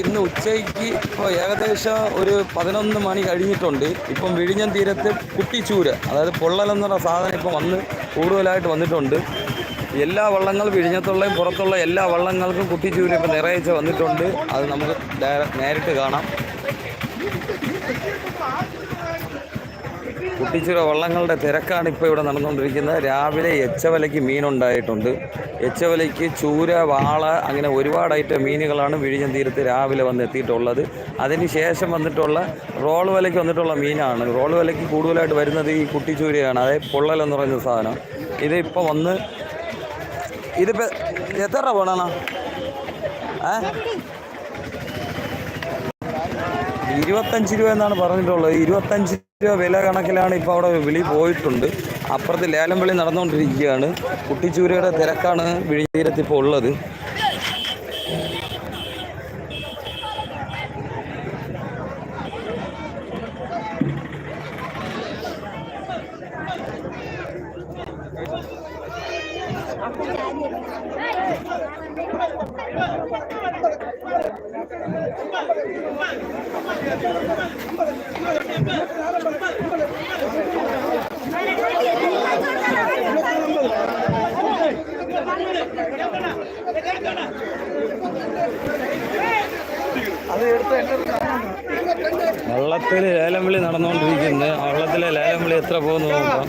ഇന്ന് ഉച്ചയ്ക്ക് ഇപ്പോൾ ഏകദേശം ഒരു പതിനൊന്ന് മണി കഴിഞ്ഞിട്ടുണ്ട്. ഇപ്പം വിഴിഞ്ഞം തീരത്ത് കുട്ടിച്ചൂര് അതായത് പൊള്ളൽ പറഞ്ഞ സാധനം ഇപ്പം വന്ന് കൂടുതലായിട്ട് വന്നിട്ടുണ്ട്. എല്ലാ വള്ളങ്ങളും വിഴിഞ്ഞത്തുള്ളയും പുറത്തുള്ള എല്ലാ വള്ളങ്ങൾക്കും കുട്ടിച്ചൂര് ഇപ്പം നിറയിച്ച് വന്നിട്ടുണ്ട്. അത് നമുക്ക് നേരിട്ട് കാണാം. കുട്ടിച്ചുര വള്ളങ്ങളുടെ തിരക്കാണ് ഇപ്പോൾ ഇവിടെ നടന്നുകൊണ്ടിരിക്കുന്നത്. രാവിലെ എച്ചവലയ്ക്ക് മീനുണ്ടായിട്ടുണ്ട്. എച്ചവലയ്ക്ക് ചൂര വാള അങ്ങനെ ഒരുപാട് ഐറ്റം മീനുകളാണ് വിഴിഞ്ഞം തീരത്ത് രാവിലെ വന്ന് എത്തിയിട്ടുള്ളത്. അതിന് ശേഷം വന്നിട്ടുള്ള റോൾ വലയ്ക്ക് വന്നിട്ടുള്ള മീനാണ്. റോൾ വലയ്ക്ക് കൂടുതലായിട്ട് വരുന്നത് ഈ കുട്ടിച്ചൂരയാണ്. അതായത് പൊള്ളൽ എന്ന് പറയുന്ന സാധനം. ഇത് ഇപ്പോൾ വന്ന് ഇതിപ്പോൾ എത്ര രൂപ വേണോ ഏ? ഇരുപത്തഞ്ച് രൂപ എന്നാണ് പറഞ്ഞിട്ടുള്ളത്. ഇരുപത്തഞ്ച് രൂപ വില കണക്കിലാണ് ഇപ്പോൾ അവിടെ വിളി പോയിട്ടുണ്ട്. അപ്പുറത്ത് ലേലം വിളി നടന്നുകൊണ്ടിരിക്കുകയാണ്. കുട്ടിച്ചൂരയുടെ തിരക്കാണ് വിഴിഞ്ഞീരത്ത് ഇപ്പോൾ ഉള്ളത്. വള്ളത്തിൽ ലേലം വിളി നടന്നുകൊണ്ടിരിക്കുന്നത് വള്ളത്തിലെ ലേലം വിളി എത്ര പോകുന്നു നോക്കാം.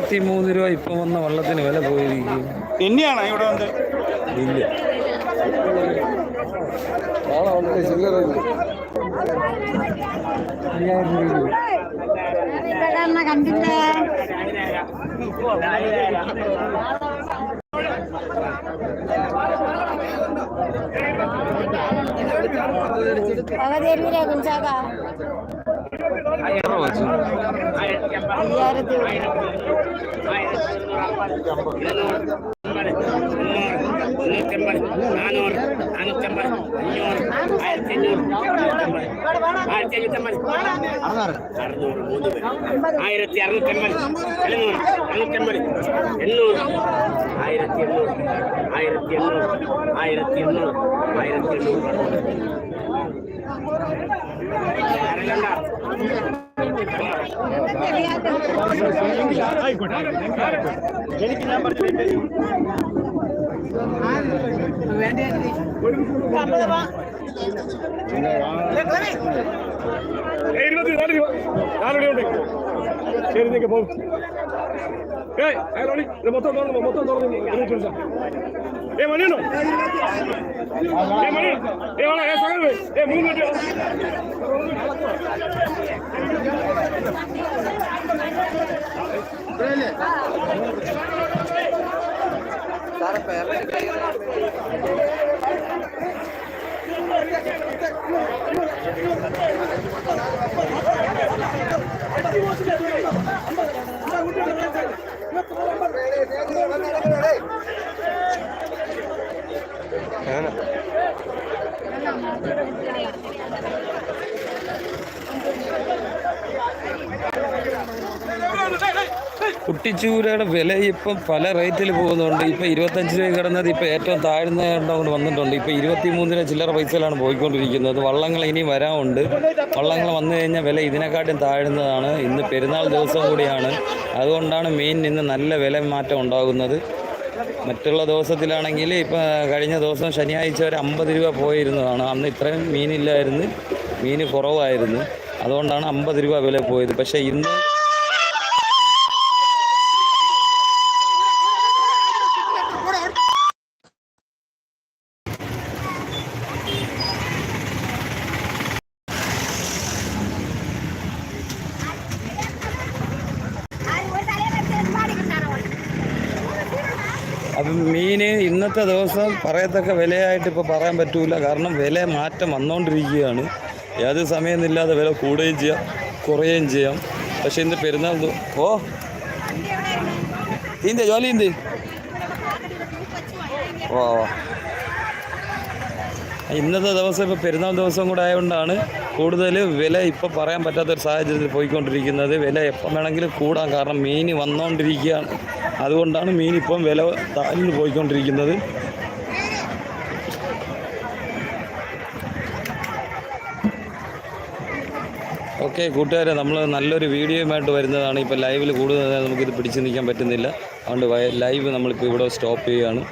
ഇരുപത്തി മൂന്ന് രൂപ ഇപ്പം വന്ന വള്ളത്തിന് വില പോയിരിക്കും തന്നെയാണ് ഇവിടെ വന്ന്? ഇല്ല. കണ്ടില്ലേ അത് കുഞ്ചാക air terus air terus air terus air terus ஆயிரத்தி ஐநூற்றம்பது அறுநூறு மூணு ஆயிரத்தி அறுநூற்றம்பது எழுநூறு அறுநூற்றம்பது எண்ணூறு ஆயிரத்தி எண்ணூறு ஆயிரத்தி எண்ணூறு ஆயிரத்தி எண்ணூறு. രൂപ നാല് രൂപ ഉണ്ട് ശരി നീക്ക് പോകും ഏയ് അയാളോടി ഇത് മൊത്തം തുറന്നു മൊത്തം തുറന്നു ഇരുപത്തി രൂപ ഏ മണിയുണ്ടോ ഏ മണി ഏ വേണം ഏ സകൽ ഏ മൂന്ന് രൂപ കുട്ടിച്ചൂരയുടെ വില ഇപ്പം പല റേറ്റിൽ പോകുന്നുണ്ട്. ഇപ്പം ഇരുപത്തഞ്ച് രൂപ കിടന്നത് ഇപ്പം ഏറ്റവും താഴ്ന്ന കൊണ്ട് വന്നിട്ടുണ്ട്. ഇപ്പം ഇരുപത്തി മൂന്നിന് ചില്ലറ പൈസയിലാണ് പോയിക്കൊണ്ടിരിക്കുന്നത്. വള്ളങ്ങൾ ഇനി വരാനുണ്ട്. വള്ളങ്ങൾ വന്നു കഴിഞ്ഞാൽ വില ഇതിനെക്കാട്ടും താഴ്ന്നതാണ്. ഇന്ന് പെരുന്നാൾ ദിവസം കൂടിയാണ്. അതുകൊണ്ടാണ് മീൻ ഇന്ന് നല്ല വില മാറ്റം ഉണ്ടാകുന്നത്. മറ്റുള്ള ദിവസത്തിലാണെങ്കിൽ ഇപ്പം കഴിഞ്ഞ ദിവസം ശനിയാഴ്ച വരെ അമ്പത് രൂപ പോയിരുന്നതാണ്. അന്ന് ഇത്രയും മീനില്ലായിരുന്നു. മീൻ കുറവായിരുന്നു. അതുകൊണ്ടാണ് അമ്പത് രൂപ വില പോയത്. പക്ഷേ ഇന്ന് മീൻ ഇന്നത്തെ ദിവസം പറയത്തക്ക വിലയായിട്ട് ഇപ്പോൾ പറയാൻ പറ്റൂല. കാരണം വില മാറ്റം വന്നുകൊണ്ടിരിക്കുകയാണ് ഏത് സമയമില്ലാതെ വില കൂടുകയും ചെയ്യാം കുറയുകയും ചെയ്യാം. പക്ഷേ ഇന്ന് പെരുന്നാൾ ഓ ഇന്ത്യ ജോലി ഇന്ത്യ ഓ. ഇന്നത്തെ ദിവസം ഇപ്പോൾ പെരുന്നാൾ ദിവസം കൂടെ ആയതുകൊണ്ടാണ് കൂടുതൽ വില ഇപ്പോൾ പറയാൻ പറ്റാത്തൊരു സാഹചര്യത്തിൽ പോയിക്കൊണ്ടിരിക്കുന്നത്. വില എപ്പം വേണമെങ്കിലും കൂടാൻ കാരണം മീൻ വന്നുകൊണ്ടിരിക്കുകയാണ് അതുകൊണ്ടാണ് മീൻ ഇപ്പം വില താഴ്ന്നു പോയിക്കൊണ്ടിരിക്കുന്നത്. ഓക്കെ കൂട്ടുകാരെ നമ്മൾ നല്ലൊരു വീഡിയോയുമായിട്ട് വരുന്നതാണ്. ഇപ്പോൾ ലൈവിൽ കൂടുതൽ നമുക്കിത് പിടിച്ചു നിൽക്കാൻ പറ്റുന്നില്ല. അതുകൊണ്ട് ലൈവ് നമ്മളിപ്പോൾ ഇവിടെ സ്റ്റോപ്പ് ചെയ്യുകയാണ്.